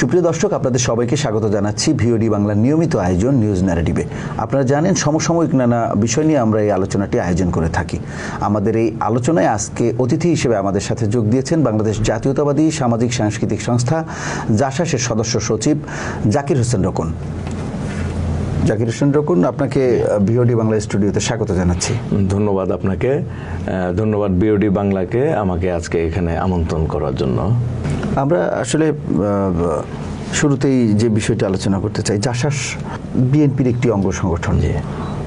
সুপ্রিয় দর্শক, আপনাদের সবাইকে স্বাগত জানাচ্ছি ভিওডি বাংলার নিয়মিত আয়োজন নিউজ ন্যারেটিভে। আপনারা জানেন, সমসাময়িক নানা বিষয় নিয়ে আমরা এই আলোচনাটি আয়োজন করে থাকি। আমাদের এই আলোচনায় আজকে অতিথি হিসেবে আমাদের সাথে যোগ দিয়েছেন বাংলাদেশ জাতীয়তাবাদী সামাজিক সাংস্কৃতিক সংস্থা, জাসাসের সদস্য সচিব জাকির হোসেন রকুন। জাকির হোসেন রকুন, আপনাকে ভিওডি বাংলা স্টুডিওতে স্বাগত জানাচ্ছি। ধন্যবাদ আপনাকে। ধন্যবাদ বিওডি বাংলাকে আমাকে আজকে এখানে আমন্ত্রণ করার জন্য। আমরা আসলে শুরুতেই যে বিষয়টি আলোচনা করতে চাই, জাসাস বিএনপির একটি অঙ্গ সংগঠন যে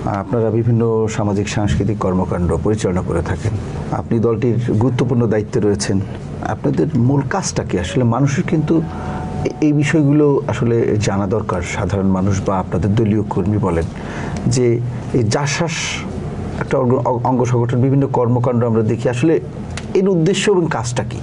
আপনারা বিভিন্ন সামাজিক, সাংস্কৃতিক কর্মকাণ্ড পরিচালনা করে থাকেন। আপনি দলটির গুরুত্বপূর্ণ দায়িত্বে রয়েছেন। আপনাদের মূল কাজটা কি? আসলে মানুষের কিন্তু এই বিষয়গুলো আসলে জানা দরকার, সাধারণ মানুষ বা আপনাদের দলীয় কর্মী বলেন, যে এই জাসাস একটা অঙ্গ- সংগঠন, বিভিন্ন কর্মকাণ্ড আমরা দেখি। আসলে এর উদ্দেশ্য এবং কাজটা কি?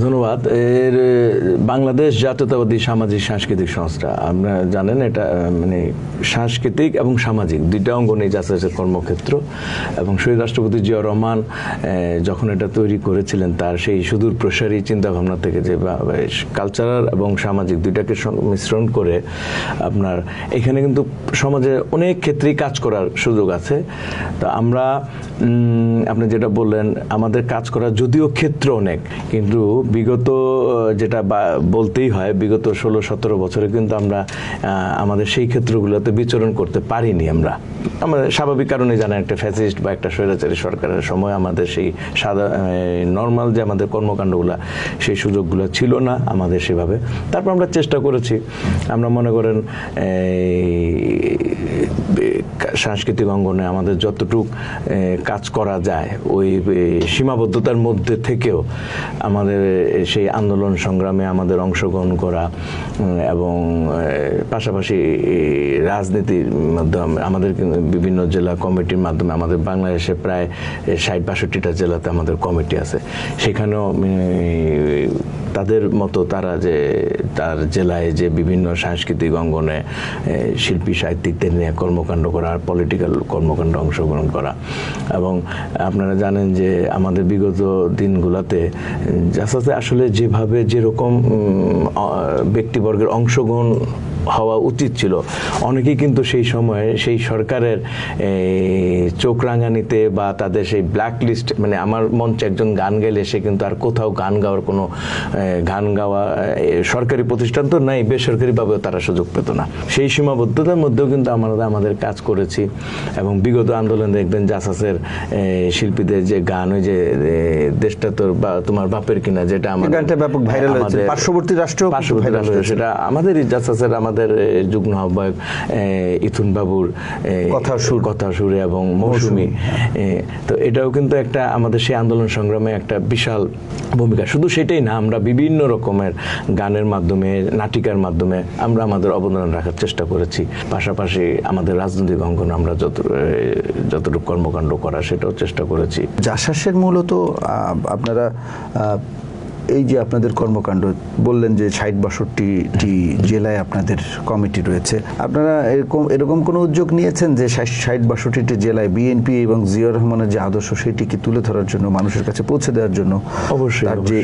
ধন্যবাদ। এর বাংলাদেশ জাতীয়তাবাদী সামাজিক সাংস্কৃতিক সংস্থা। আপনারা জানেন এটা মানে সাংস্কৃতিক এবং সামাজিক দুইটা অঙ্গ নিয়ে যাচ্ছে কর্মক্ষেত্র এবং শহীদ রাষ্ট্রপতি জিয়া রহমান যখন এটা তৈরি করেছিলেন তার সেই সুদূর প্রসারী চিন্তাভাবনা থেকে যে কালচারাল এবং সামাজিক দুইটাকে মিশ্রণ করে আপনার এখানে কিন্তু সমাজে অনেক ক্ষেত্রেই কাজ করার সুযোগ আছে। তো আমরা আপনি যেটা বললেন, আমাদের কাজ করার যদিও ক্ষেত্র অনেক, কিন্তু বিগত যেটা বলতেই হয়, বিগত ষোলো সতেরো বছরে কিন্তু আমরা আমাদের সেই ক্ষেত্রগুলোতে বিচরণ করতে পারিনি আমরা। আমাদের স্বাভাবিক কারণে জানেন, একটা ফ্যাসিস্ট বা একটা স্বৈরাচারী সরকারের সময় আমাদের সেই সাদা নর্মাল যে আমাদের কর্মকাণ্ডগুলো, সেই সুযোগগুলো ছিল না আমাদের সেভাবে। তারপর আমরা চেষ্টা করেছি। আমরা মনে করেন সাংস্কৃতিক অঙ্গনে আমাদের যতটুক কাজ করা যায়, ওই সীমাবদ্ধতার মধ্যে থেকেও আমাদের সেই আন্দোলন সংগ্রামে আমাদের অংশগ্রহণ করা এবং পাশাপাশি রাজনীতির মাধ্যমে, আমাদের বিভিন্ন জেলা কমিটির মাধ্যমে আমাদের বাংলাদেশে প্রায় ষাট বাষট্টিটা জেলাতে আমাদের কমিটি আছে। সেখানেও তাদের মতো তারা যে, তার জেলায় যে বিভিন্ন সাংস্কৃতিক অঙ্গনে শিল্পী, সাহিত্যিকদের নিয়ে কর্মকাণ্ড করা পলিটিক্যাল কর্মকাণ্ডে অংশগ্রহণ করা। এবং আপনারা জানেন যে আমাদের বিগত দিনগুলোতে জাসাতে আসলে যেভাবে যেরকম ব্যক্তিবর্গের অংশগ্রহণ হওয়া উচিত ছিল অনেকেই কিন্তু সেই সময়ে সেই সরকারের চোখ রাঙানিতে বা তাদের সেই ব্ল্যাক লিস্ট মানে আমার মঞ্চে একজন গান গাইলে সে কিন্তু আর কোথাও গান গাওয়ার কোনো গান গাওয়া সরকারি প্রতিষ্ঠান তো নাই বেসরকারিভাবেও তারা সুযোগ পেত না সেই সীমাবদ্ধতার মধ্যেও কিন্তু আমরা আমাদের কাজ করেছি এবং বিগত আন্দোলনে দেখবেন জাসাসের শিল্পীদের যে গান ওই যে দেশটা তোর বা তোমার বাপের কিনা যেটা আমাদের ব্যাপক হয়েছে। পার্শ্ববর্তী রাষ্ট্র পার্শ্ববর্তী রাষ্ট্র। সেটা আমাদের জাসাসের আমাদের এ, যুগ্ম আহ্বায়ক ইথুন বাবুর এ, কথার সুর। কথার সুরে এবং মৌসুমি। তো এটাও কিন্তু একটা আমাদের সেই আন্দোলন সংগ্রামে একটা বিশাল ভূমিকা। শুধু সেটাই না আমরা বিভিন্ন রকমের গানের মাধ্যমে নাটিকার মাধ্যমে আমরা আমাদের অবদান রাখার চেষ্টা করেছি। পাশাপাশি আমাদের রাজনৈতিক অঙ্গন আমরা যত যতটুকু কর্মকাণ্ড করা সেটাও চেষ্টা করেছি। জাসাসের মূলত আপনারা এই যে আপনাদের কর্মকাণ্ড বললেন যে ষাট বাষট্টিটি জেলায় আপনাদের কমিটি রয়েছে। আপনারা এরকম এরকম কোনো উদ্যোগ নিয়েছেন যে ষাট- ষাট বাষট্টিটি জেলায় বিএনপি এবং জিয়াউর রহমানের যে আদর্শ সেটিকে তুলে ধরার জন্য মানুষের কাছে পৌঁছে দেওয়ার জন্য অবশ্যই, তার যে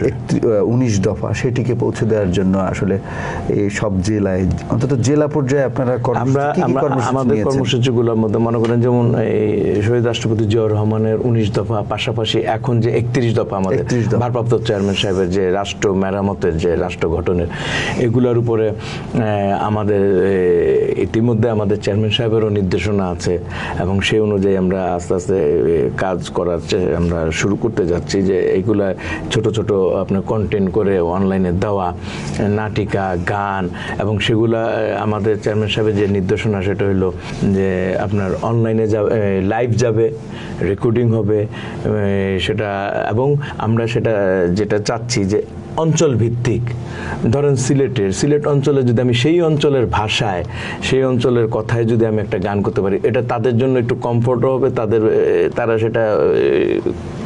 উনিশ দফা সেটিকে পৌঁছে দেওয়ার জন্য আসলে এই সব জেলায় অন্তত জেলা পর্যায়ে আপনারা কর্মসূচি- আমরা আমাদের কর্মসূচিগুলোর মধ্যে মনে করেন যেমন এই শহীদ রাষ্ট্রপতি জিয়াউর রহমানের উনিশ দফা পাশাপাশি এখন যে একত্রিশ দফা আমাদের ভারপ্রাপ্ত চেয়ারম্যান সাহেবের যে রাষ্ট্র, মেরামতের যে রাষ্ট্র গঠনের, এগুলোর উপরে আমাদের ইতিমধ্যে আমাদের চেয়ারম্যান সাহেবেরও নির্দেশনা আছে এবং সেই অনুযায়ী আমরা আস্তে আস্তে কাজ করার আমরা শুরু করতে যাচ্ছি যে এইগুলা ছোট ছোট আপনার কন্টেন্ট করে অনলাইনে দেওয়া, নাটিকা, গান এবং সেগুলা আমাদের চেয়ারম্যান সাহেবের যে নির্দেশনা সেটা হলো যে আপনার অনলাইনে যাবে লাইভ যাবে রেকর্ডিং হবে সেটা, এবং আমরা সেটা, যেটা চাচ্ছি যে অঞ্চল ভিত্তিক। ধরেন সিলেটের সিলেট অঞ্চলে যদি আমি সেই অঞ্চলের ভাষায় সেই অঞ্চলের কথায় যদি আমি একটা গান করতে পারি এটা তাদের জন্য একটু কমফোর্ট হবে তাদের তারা সেটা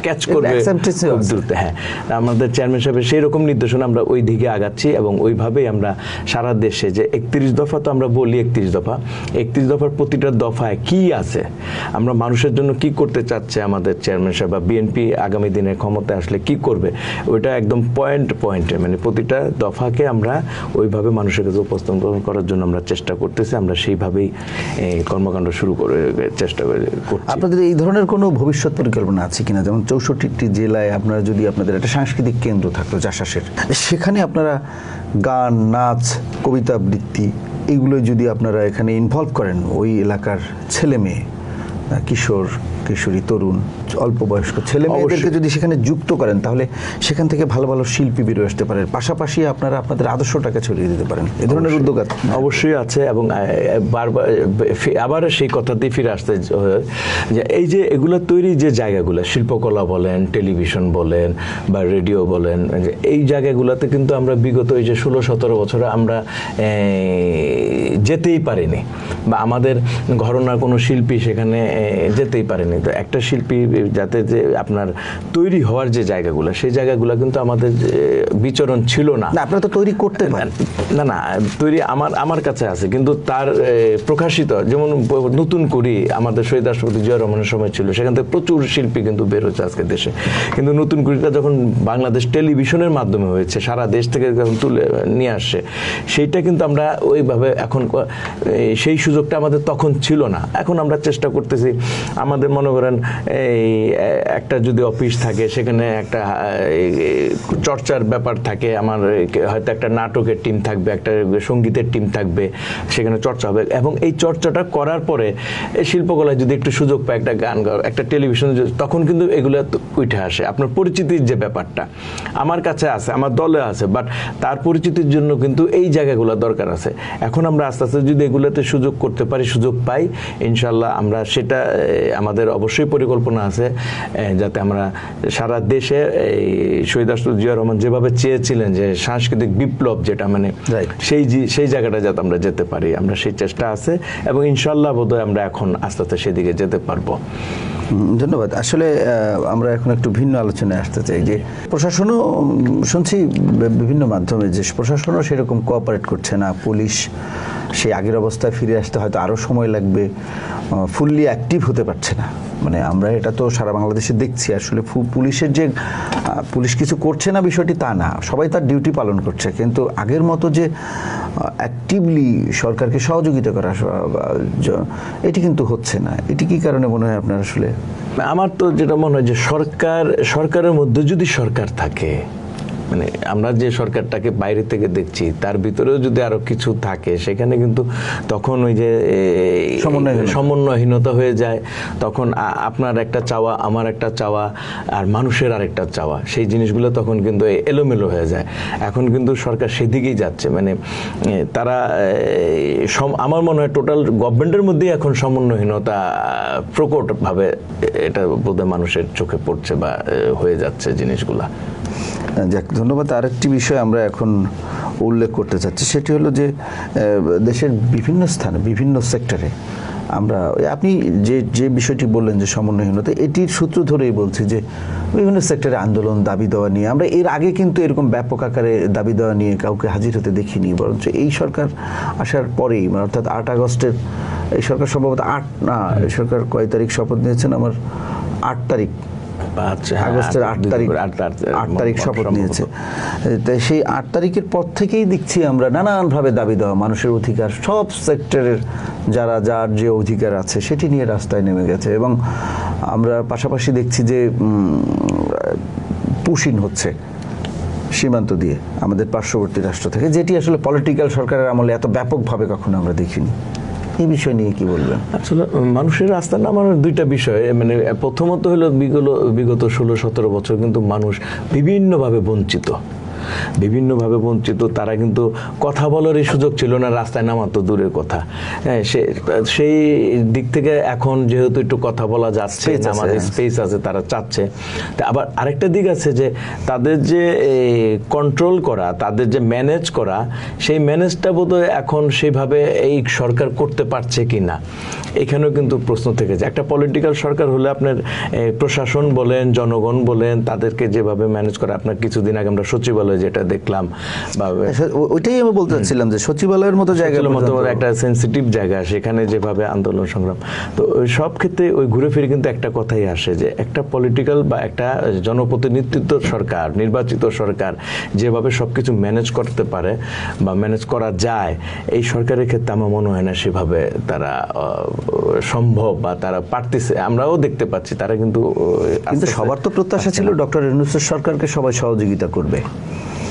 ক্যাচ করবে দ্রুত। হ্যাঁ আমাদের চেয়ারম্যান সাহেবের সেই রকম নির্দেশনা আমরা ওই দিকে আগাচ্ছি এবং ওইভাবেই আমরা সারা দেশে যে একত্রিশ দফা তো আমরা বলি একত্রিশ দফা একত্রিশ দফার প্রতিটা দফায় কি আছে? আমরা মানুষের জন্য কি করতে চাচ্ছে আমাদের চেয়ারম্যান সাহেব বা বিএনপি আগামী দিনে ক্ষমতায় আসলে কি করবে? ওইটা একদম পয়েন্ট পয়েন্টে মানে প্রতিটা দফাকে আমরা ওইভাবে মানুষের কাছে উপস্থাপন করার জন্য আমরা চেষ্টা করতেছি, আমরা সেইভাবেই কর্মকাণ্ড শুরু করে চেষ্টা করে আপনাদের এই ধরনের কোনো ভবিষ্যৎ পরিকল্পনা আছে কিনা? যেমন চৌষট্টিটি জেলায় আপনারা যদি আপনাদের একটা সাংস্কৃতিক কেন্দ্র থাকতো চাষাসের সেখানে আপনারা গান, নাচ, কবিতা আবৃত্তি এগুলো যদি আপনারা এখানে ইনভলভ করেন, ওই এলাকার ছেলে মেয়ে কিশোর, কিশোরী, তরুণ অল্প বয়স্ক। ছেলে মেয়েদেরকে। যদি সেখানে যুক্ত করেন তাহলে সেখান থেকে ভালো ভালো শিল্পী বেরিয়ে আসতে পারেন। পাশাপাশি আপনারা আপনাদের আদর্শটাকে ছড়িয়ে দিতে পারেন। এ ধরনের উদ্যোগ অবশ্যই আছে এবং বারবার আবার সেই কথাতেই ফিরে আসতে যে এই যে এগুলো তৈরি যে জায়গাগুলো শিল্পকলা বলেন টেলিভিশন বলেন বা রেডিও বলেন যে এই জায়গাগুলোতে কিন্তু আমরা বিগত এই যে ষোলো সতেরো বছরে আমরা যেতেই পারিনি বা আমাদের ঘরনার কোনো শিল্পী সেখানে যেতেই পারেনি। তো একটা শিল্পী যাতে যে আপনার তৈরি হওয়ার যে জায়গাগুলো সেই জায়গাগুলো কিন্তু আমাদের বিচরণ ছিল না। না আপনারা তো তৈরি করতে পারেন। না না তৈরি আমার আমার কাছে আছে কিন্তু তার প্রকাশিত যেমন নতুন করি আমাদের শহীদ রাষ্ট্রপতি জিয়া রহমানের সময় ছিল সেখান থেকে প্রচুর শিল্পী কিন্তু বের হচ্ছে আজকে দেশে। কিন্তু নতুন করিটা যখন বাংলাদেশ টেলিভিশনের মাধ্যমে হয়েছে সারা দেশ থেকে যখন তুলে নিয়ে আসছে সেইটা কিন্তু আমরা ওইভাবে এখন সেই সুযোগটা আমাদের তখন ছিল না। এখন আমরা চেষ্টা করতেছি আমাদের মনে করেন এই একটা যদি অফিস থাকে, সেখানে একটা চর্চার ব্যাপার থাকে, আমার হয়তো একটা নাটকের টিম থাকবে, একটা সঙ্গীতের টিম থাকবে, সেখানে চর্চা হবে। এবং এই চর্চাটা করার পরে শিল্পকলায় যদি একটু সুযোগ পায়, একটা গান গাওয়ার, একটা টেলিভিশন তখন কিন্তু এগুলো উঠে আসে। আপনার পরিচিতির যে ব্যাপারটা, আমার কাছে আছে, আমার দলে আছে বাট তার পরিচিতির জন্য কিন্তু এই জায়গাগুলো দরকার আছে। এখন আমরা আস্তে আস্তে যদি এগুলোতে সুযোগ করতে পারি, সুযোগ পাই ইনশাল্লাহ আমরা সেটা আমাদের অবশ্যই পরিকল্পনা আছে। এ, যাতে আমরা সারা দেশে এই শহীদ রাষ্ট্রপতি জিয়া রহমান যেভাবে চেয়েছিলেন যে সাংস্কৃতিক বিপ্লব যেটা মানে. সেই সেই জায়গাটা যাতে আমরা যেতে পারি আমরা সেই চেষ্টা আছে এবং ইনশাল্লাহ বোধহয় আমরা এখন আস্তে আস্তে সেদিকে যেতে পারব ধন্যবাদ আসলে আহ, আমরা এখন একটু ভিন্ন আলোচনায় আসতে চাই যে প্রশাসনও শুনছি বিভিন্ন মাধ্যমে যে প্রশাসনও সেরকম কোঅপারেট করছে না পুলিশ সেই আগের অবস্থায় ফিরে আসতে হয়তো আরও সময় লাগবে ফুললি অ্যাক্টিভ হতে পারছে না। মানে আমরা এটা তো সারা বাংলাদেশে দেখছি, আসলে পুলিশের যে পুলিশ কিছু করছে না বিষয়টি তা না, সবাই তার ডিউটি পালন করছে। কিন্তু আগের মতো যে অ্যাক্টিভলি সরকারকে সহযোগিতা করা এটি কিন্তু হচ্ছে না। এটি কি কারণে মনে হয় আপনার আসলে? আমার তো যেটা মনে হয় যে সরকার, সরকারের মধ্যে যদি সরকার থাকে মানে আমরা যে সরকারটাকে বাইরে থেকে দেখছি তার ভিতরেও যদি আরও কিছু থাকে সেখানে কিন্তু তখন ওই যে সমন্বয়হীনতা। হয়ে যায়। তখন আপনার একটা চাওয়া আমার একটা চাওয়া আর মানুষের আরেকটা চাওয়া সেই জিনিসগুলো তখন কিন্তু এলোমেলো হয়ে যায়। এখন কিন্তু সরকার সেদিকেই যাচ্ছে। মানে তারা আমার মনে হয় টোটাল গভর্নমেন্টের মধ্যেই এখন সমন্বয়হীনতা প্রকটভাবে এটা বোধহয় মানুষের চোখে পড়ছে বা হয়ে যাচ্ছে জিনিসগুলা। যাক, ধন্যবাদ। আরেকটি বিষয় আমরা এখন উল্লেখ করতে চাচ্ছি, সেটি হলো যে দেশের বিভিন্ন স্থানে, বিভিন্ন সেক্টরে আমরা, আপনি যে যে বিষয়টি বললেন যে সমন্বয়হীনতা, এটির সূত্র ধরেই বলছি যে, বিভিন্ন সেক্টরে আন্দোলন, দাবি দেওয়া নিয়ে, আমরা এর আগে কিন্তু এরকম ব্যাপক আকারে দাবি দেওয়া নিয়ে কাউকে হাজির হতে দেখিনি, বরঞ্চ এই সরকার আসার পরেই মানে অর্থাৎ আট আগস্টের, এই সরকার সম্ভবত আট, না, এই সরকার কয় তারিখ শপথ নিয়েছেন? আমার আট তারিখ আগস্টের আট তারিখ আট তারিখ, শপথ। নিয়েছে তাই সেই আট তারিখের পর থেকেই দেখছি আমরা নানানভাবে দাবি দেওয়া মানুষের অধিকার সব সেক্টরের যারা যার যে অধিকার আছে সেটি নিয়ে রাস্তায় নেমে গেছে এবং আমরা পাশাপাশি দেখছি যে পুশিন হচ্ছে সীমান্ত দিয়ে আমাদের পার্শ্ববর্তী রাষ্ট্র থেকে যেটি আসলে পলিটিক্যাল সরকারের আমলে এত ব্যাপকভাবে কখনো আমরা দেখিনি এই বিষয় নিয়ে কি বলবেন? আসলে মানুষের রাস্তা নামানোর দুইটা বিষয়। মানে প্রথমত হলো বিগত ষোলো, সতেরো বছর কিন্তু মানুষ বিভিন্নভাবে বঞ্চিত। বিভিন্নভাবে বঞ্চিত তারা কিন্তু কথা বলারই সুযোগ ছিল না রাস্তায় নামার তো দূরের কথা। হ্যাঁ সে সেই দিক থেকে এখন যেহেতু একটু কথা বলা যাচ্ছে আমাদের হ্যাঁ। স্পেস আছে তারা চাচ্ছে। তা আবার আরেকটা দিক আছে যে তাদের যে কন্ট্রোল করা তাদের যে ম্যানেজ করা সেই ম্যানেজটা বোধহয় এখন সেইভাবে এই সরকার করতে পারছে কি না এখানেও কিন্তু প্রশ্ন থেকে যায়। একটা পলিটিক্যাল সরকার হলে আপনার প্রশাসন বলেন জনগণ বলেন তাদেরকে যেভাবে ম্যানেজ করা আপনার কিছুদিন আগে আমরা সচিবালয়ে যেটা দেখলাম বা ওইটাই আমি বলতে চাচ্ছিলাম যে সচিবালয়ের মতো সচিবালয়ের মতো একটা সেন্সিটিভ জায়গা সেখানে যেভাবে আন্দোলন সংগ্রাম। তো ওই সব ক্ষেত্রে ওই ঘুরে ফিরে কিন্তু একটা কথাই আসে যে একটা পলিটিক্যাল বা একটা জনপ্রতিনিধিত্ব সরকার নির্বাচিত সরকার যেভাবে সবকিছু ম্যানেজ করতে পারে বা ম্যানেজ করা যায় এই সরকারের ক্ষেত্রে আমার মনে হয় না সেভাবে তারা সম্ভব বা তারা পারতেছে। আমরাও দেখতে পাচ্ছি তারা কিন্তু কিন্তু সবার তো প্রত্যাশা ছিল ডক্টর ইউনুসের সরকারকে সবাই সহযোগিতা করবে।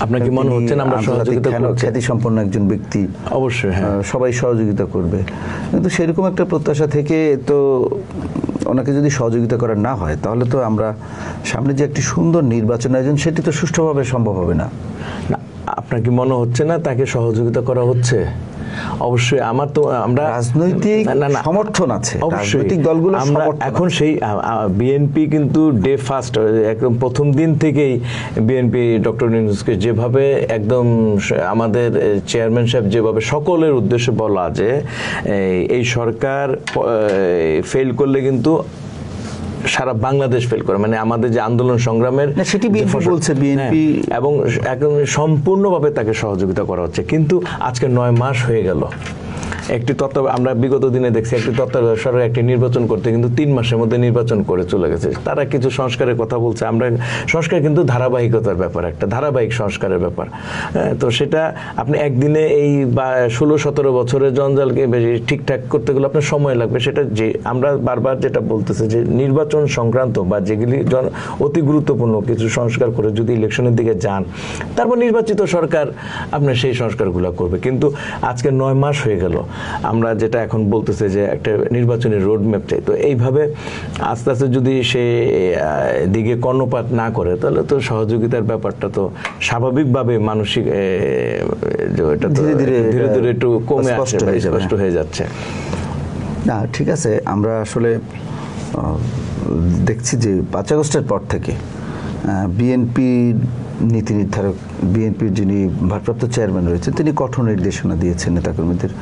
আপনার কি মনে হচ্ছে আমরা সহযোগিতা খ্যাতি সম্পন্ন একজন ব্যক্তি। অবশ্যই হ্যাঁ। সবাই সহযোগিতা করবে। কিন্তু সেরকম একটা প্রত্যাশা থেকে তো ওনাকে যদি সহযোগিতা করা না হয় তাহলে তো আমরা সামনে যে একটি সুন্দর নির্বাচন আয়োজন সেটি তো সুষ্ঠুভাবে সম্ভব হবে না আপনার কি মনে হচ্ছে না তাকে সহযোগিতা করা হচ্ছে? অবশ্যই আমার তো আমরা রাজনৈতিক। সমর্থন আছে রাজনৈতিক দলগুলো আমরা এখন সেই বিএনপি কিন্তু ডে ফার্স্ট একদম প্রথম দিন থেকেই বিএনপি ডক্টর নিউজকে যেভাবে একদম আমাদের চেয়ারম্যান সাহেব যেভাবে সকলের উদ্দেশ্যে বলা যে এই সরকার ফেল করলে কিন্তু সারা বাংলাদেশ ফেল করে। মানে আমাদের যে আন্দোলন সংগ্রামের সেটি বলছে, হ্যাঁ, এবং একদম সম্পূর্ণভাবে তাকে সহযোগিতা করা হচ্ছে। কিন্তু আজকে নয় মাস হয়ে গেল। একটি তত্ত্ব আমরা বিগত দিনে দেখছি একটি তত্ত্বাবধায়ক সরকার একটি নির্বাচন করতে কিন্তু তিন মাসের মধ্যে নির্বাচন করে চলে গেছে। তারা কিছু সংস্কারের কথা বলছে। আমরা সংস্কার কিন্তু ধারাবাহিকতার ব্যাপার একটা ধারাবাহিক সংস্কারের ব্যাপার। হ্যাঁ, তো সেটা আপনি একদিনে এই বা ষোলো সতেরো বছরের জঞ্জালকে ঠিকঠাক করতে গেলে আপনার সময় লাগবে। সেটা যে আমরা বারবার যেটা বলতেছে যে নির্বাচন সংক্রান্ত বা যেগুলি জন অতি গুরুত্বপূর্ণ কিছু সংস্কার করে যদি ইলেকশনের দিকে যান তারপর নির্বাচিত সরকার আপনার সেই সংস্কারগুলো করবে। কিন্তু আজকে নয় মাস হয়ে গেল। আমরা যেটা এখন বলতেছে যে একটা নির্বাচনের রোড ম্যাপ চাই। তো এইভাবে আস্তে আস্তে যদি সে দিকে কর্ণপাত না করে তাহলে তো সহযোগিতার ব্যাপারটা তো স্বাভাবিকভাবে মানসিক এটা ধীরে ধীরে ধীরে ধীরে একটু কমে স্পষ্ট আসছে হয়ে স্পষ্ট হয়ে যাচ্ছে। না ঠিক আছে আমরা আসলে দেখছি যে পাঁচ আগস্টের পর থেকে বিএনপি নীতি নির্ধারক বিএনপির যিনি ভারপ্রাপ্ত চেয়ারম্যান রয়েছেন তিনি কঠোর নির্দেশনা দিয়েছেন নেতাকর্মীদের।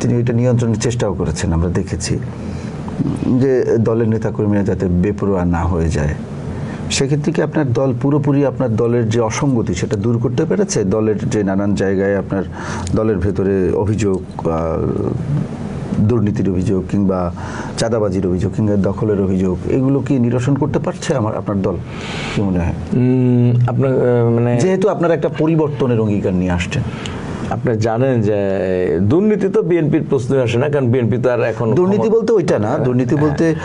তিনি এটা নিয়ন্ত্রণের চেষ্টাও করেছেন আমরা দেখেছি। যে দলের নেতাকর্মীরা যাতে বেপরোয়া না হয়ে যায়। সেক্ষেত্রে কি আপনার দল পুরোপুরি আপনার দলের যে অসঙ্গতি সেটা দূর করতে পেরেছে? দলের যে নানান জায়গায় আপনার দলের ভেতরে অভিযোগ দুর্নীতির অভিযোগ কিংবা চাঁদাবাজির অভিযোগ কিংবা দখলের অভিযোগ এগুলো কি নিরসন করতে পারছে আমার আপনার দল? কি মনে হয়? আপনার মানে যেহেতু আপনার একটা পরিবর্তনের অঙ্গীকার নিয়ে আসছেন। আপনি জানেন যে দুর্নীতি তো বিএনপির প্রশ্ন আসে না কারণ বিএনপি তো আর এখন দুর্নীতি বলতে ওইটা না দুর্নীতি বলতে আহ,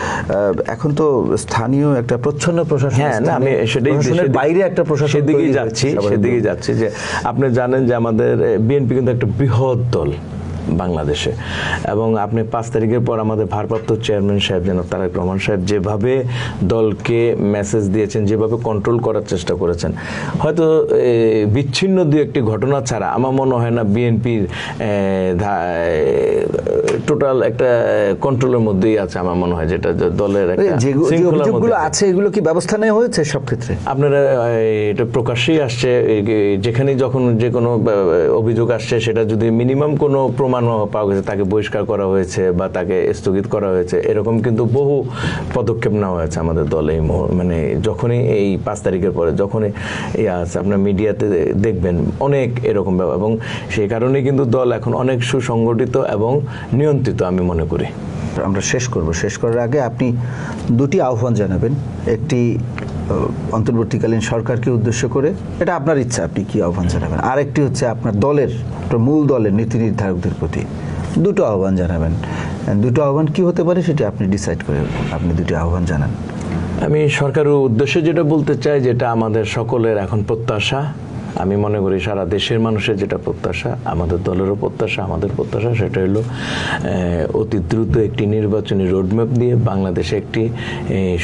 এখন তো স্থানীয় একটা প্রচ্ছন্ন প্রশাসন হ্যাঁ না আমি সেটাই বাইরে একটা প্রশাসন সেদিকেই যাচ্ছি সেদিকেই যাচ্ছি যে আপনি জানেন যে আমাদের বিএনপি কিন্তু একটা বৃহৎ দল। বাংলাদেশে। এবং আপনি পাঁচ তারিখের পর আমাদের ভারপ্রাপ্ত চেয়ারম্যান সাহেব যেন তারেক রহমান সাহেব যেভাবে দলকে মেসেজ দিয়েছেন যেভাবে কন্ট্রোল করার চেষ্টা করেছেন হয়তো বিচ্ছিন্ন দু একটি ঘটনা ছাড়া আমার মনে হয় না বিএনপির টোটাল একটা কন্ট্রোলের মধ্যেই আছে আমার মনে হয় যেটা দলের অভিযোগগুলো আছে। এগুলো কি ব্যবস্থা নেওয়া হয়েছে সব ক্ষেত্রে আপনারা এটা প্রকাশ্যেই আসছে যেখানে যখন যে কোনো অভিযোগ আসছে সেটা যদি মিনিমাম কোনো প্রমাণ পাওয়া গেছে, তাকে বহিষ্কার করা হয়েছে বা তাকে স্থগিত করা হয়েছে, এরকম কিন্তু বহু পদক্ষেপ নেওয়া হয়েছে আমাদের দলে মানে যখনই এই পাঁচ তারিখের পরে যখনই এই আছে, আপনার মিডিয়াতে দেখবেন অনেক এরকম ব্যাপার এবং সেই কারণে কিন্তু দল এখন অনেক সুসংগঠিত এবং নিয়ন্ত্রিত আমি মনে করি। আমরা শেষ করব। শেষ করার আগে আপনি দুটি আহ্বান জানাবেন। একটি অন্তর্বর্তীকালীন সরকারকে উদ্দেশ্য করে। এটা আপনার ইচ্ছা, আপনি কি আহ্বান জানাবেন? আরেকটি হচ্ছে আপনার দলের মূল দলের নীতি নির্ধারকদের প্রতি দুটো আহ্বান জানাবেন। দুটো আহ্বান কি হতে পারে সেটা আপনি ডিসাইড করে আপনি দুটি আহ্বান জানান। আমি সরকারের উদ্দেশ্যে যেটা বলতে চাই, যেটা আমাদের সকলের এখন প্রত্যাশা আমি মনে করি সারা দেশের মানুষের যেটা প্রত্যাশা, আমাদের দলেরও প্রত্যাশা, আমাদের প্রত্যাশা সেটা হলো অতি দ্রুত একটি নির্বাচনী রোডম্যাপ দিয়ে বাংলাদেশে একটি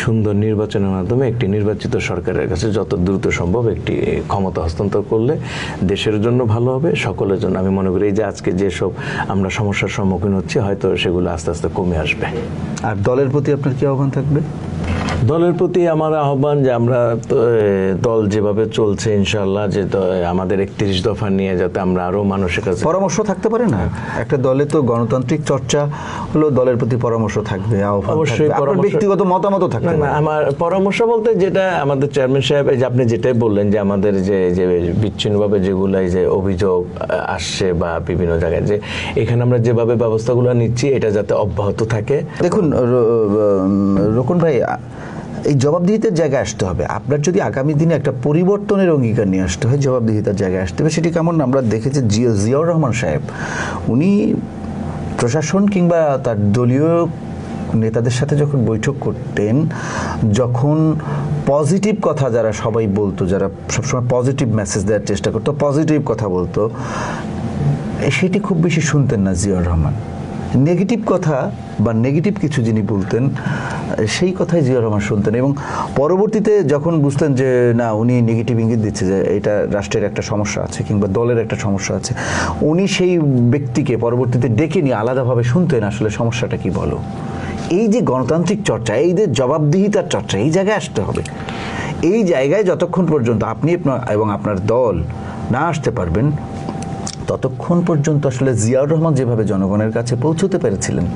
সুন্দর নির্বাচনের মাধ্যমে একটি নির্বাচিত সরকারের কাছে যত দ্রুত সম্ভব একটি ক্ষমতা হস্তান্তর করলে দেশের জন্য ভালো হবে, সকলের জন্য। আমি মনে করি এই যে আজকে যেসব আমরা সমস্যার সম্মুখীন হচ্ছি, হয়তো সেগুলো আস্তে আস্তে কমে আসবে। আর দলের প্রতি আপনার কি আহ্বান থাকবে? দলের প্রতি আমার আহ্বান যে আমরা দল যেভাবে চলছে ইনশাল্লাহ যে আমাদের একত্রিশ দফা নিয়ে যাতে আমরা আরও মানুষের কাছে পরামর্শ থাকতে পারে না? একটা দলে তো গণতান্ত্রিক চর্চা হলো দলের প্রতি পরামর্শ থাকবে অবশ্যই ব্যক্তিগত মতামত থাকবে না, আমার পরামর্শ বলতে যেটা আমাদের চেয়ারম্যান সাহেব এই যে আপনি যেটাই বললেন যে আমাদের যে যে বিচ্ছিন্নভাবে যেগুলো যে অভিযোগ আসছে বা বিভিন্ন জায়গায় যে এখানে আমরা যেভাবে ব্যবস্থাগুলো নিচ্ছি এটা যাতে অব্যাহত থাকে। দেখুন রকুন ভাই এই জবাবদিহিতার জায়গায় আসতে হবে। আপনার যদি আগামী দিনে একটা পরিবর্তনের অঙ্গীকার নিয়ে আসতে হয়, জবাবদিহিতার জায়গায় আসতে হবে। সেটি কেমন? আমরা দেখেছি জিয়া জিয়াউর রহমান সাহেব। উনি প্রশাসন কিংবা তার দলীয় নেতাদের সাথে যখন বৈঠক করতেন, যখন পজিটিভ কথা যারা সবাই বলতো, যারা সবসময় পজিটিভ মেসেজ দেওয়ার চেষ্টা করতো, পজিটিভ কথা বলতো সেটি খুব বেশি শুনতেন না জিয়াউর রহমান। নেগেটিভ কথা বা নেগেটিভ কিছু যিনি বলতেন, সেই কথাই জিয়াউর রহমান শুনতেন এবং পরবর্তীতে যখন বুঝতেন যে, না, উনি নেগেটিভ ইঙ্গিত দিচ্ছে যে, এটা রাষ্ট্রের একটা সমস্যা আছে কিংবা দলের একটা সমস্যা আছে, উনি সেই ব্যক্তিকে পরবর্তীতে ডেকে নিয়ে আলাদাভাবে শুনতেন আসলে সমস্যাটা কি বলো? এই যে গণতান্ত্রিক চর্চা, এই যে জবাবদিহিতার চর্চা, এই জায়গায় আসতে হবে। এই জায়গায় যতক্ষণ পর্যন্ত আপনি এবং আপনার দল না আসতে পারবেন ততক্ষণ পর্যন্ত আসলে জিয়াউর রহমান যেভাবে জনগণের কাছে পৌঁছতে পেরেছিলেন,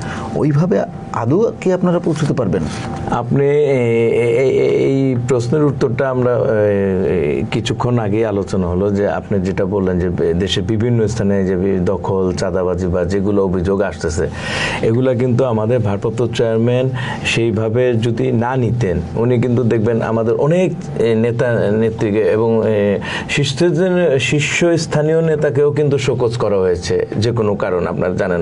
ওইভাবে আদৌ কি আপনারা পৌঁছতে পারবেন? আপনি এই প্রশ্নের উত্তরটা আমরা কিছুক্ষণ আগে আলোচনা হলো যে আপনি যেটা বললেন যে দেশের বিভিন্ন স্থানে যে দখল, চাঁদাবাজি বা যেগুলো অভিযোগ আসতেছে, এগুলা কিন্তু আমাদের ভারপ্রাপ্ত চেয়ারম্যান সেইভাবে যদি না নিতেন, উনি কিন্তু দেখবেন আমাদের অনেক নেতা, নেত্রীকে এবং শীর্ষস্থানীয় নেতাকেও কিন্তু শোকজ করা হয়েছে যে কোনো কারণ আপনার জানেন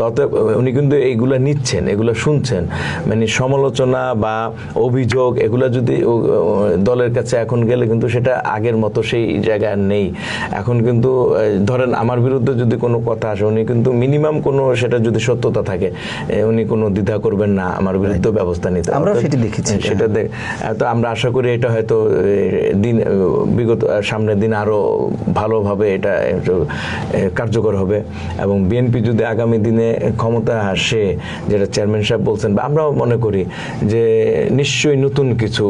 অতএব উনি কিন্তু এইগুলা নিচ্ছেন এগুলো শুনছেন। মানে সমালোচনা বা অভিযোগ এগুলো যদি দলের কাছে এখন গেলে কিন্তু সেটা আগের মতো সেই জায়গায় নেই। এখন কিন্তু ধরেন আমার বিরুদ্ধে যদি কোনো কথা আসে উনি কিন্তু মিনিমাম কোনো সেটা যদি সত্যতা থাকে উনি কোনো দ্বিধা করবেন না আমার বিরুদ্ধে ব্যবস্থা নিতে। অতএব- সেটি দেখেছি। সেটা দেখ তো আমরা আশা করি এটা হয়তো দিন বিগত সামনের দিন আরও ভালোভাবে এটা কার্যকর হবে। এবং বিএনপি যদি আগামী দিনে ক্ষমতা আসে যেটা চেয়ারম্যান সাহেব বলছেন বা আমরাও মনে করি যে নিশ্চয়ই নতুন কিছু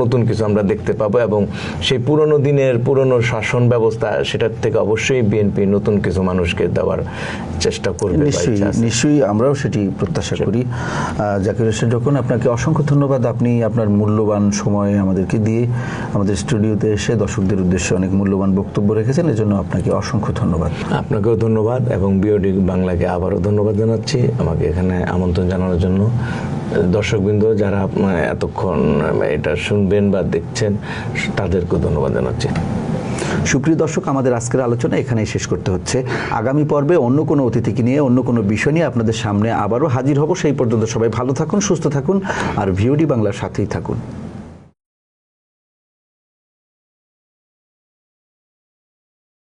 নতুন কিছু আমরা দেখতে পাবো এবং সেই পুরনো দিনের পুরনো শাসন ব্যবস্থা সেটার থেকে অবশ্যই বিএনপি নতুন কিছু মানুষকে দেওয়ার চেষ্টা করবে নিশ্চয়ই নিশ্চয়ই আমরাও সেটি প্রত্যাশা করি। জাকির হোসেন যখন আপনাকে অসংখ্য ধন্যবাদ আপনি আপনার মূল্যবান সময় আমাদেরকে দিয়ে আমাদের স্টুডিওতে এসে দর্শকদের উদ্দেশ্যে অনেক মূল্যবান বক্তব্য রেখেছেন এজন্য আপনাকে অসংখ্য ধন্যবাদ। আপনাকেও ধন্যবাদ এবং বিওডি বাংলাকে আবারও ধন্যবাদ জানাচ্ছি আমাকে এখানে আমন্ত্রণ জানানোর জন্য। দর্শকবৃন্দ যারা আপনার এতক্ষণ এটা শুনবেন বা দেখছেন তাদেরকেও ধন্যবাদ জানাচ্ছি। সুপ্রিয় দর্শক আমাদের আজকের আলোচনা এখানেই শেষ করতে হচ্ছে। আগামী পর্বে অন্য কোনো অতিথিকে নিয়ে অন্য কোনো বিষয় নিয়ে আপনাদের সামনে আবারও হাজির হব। সেই পর্যন্ত সবাই ভালো থাকুন সুস্থ থাকুন আর ভিওডি বাংলার সাথেই থাকুন।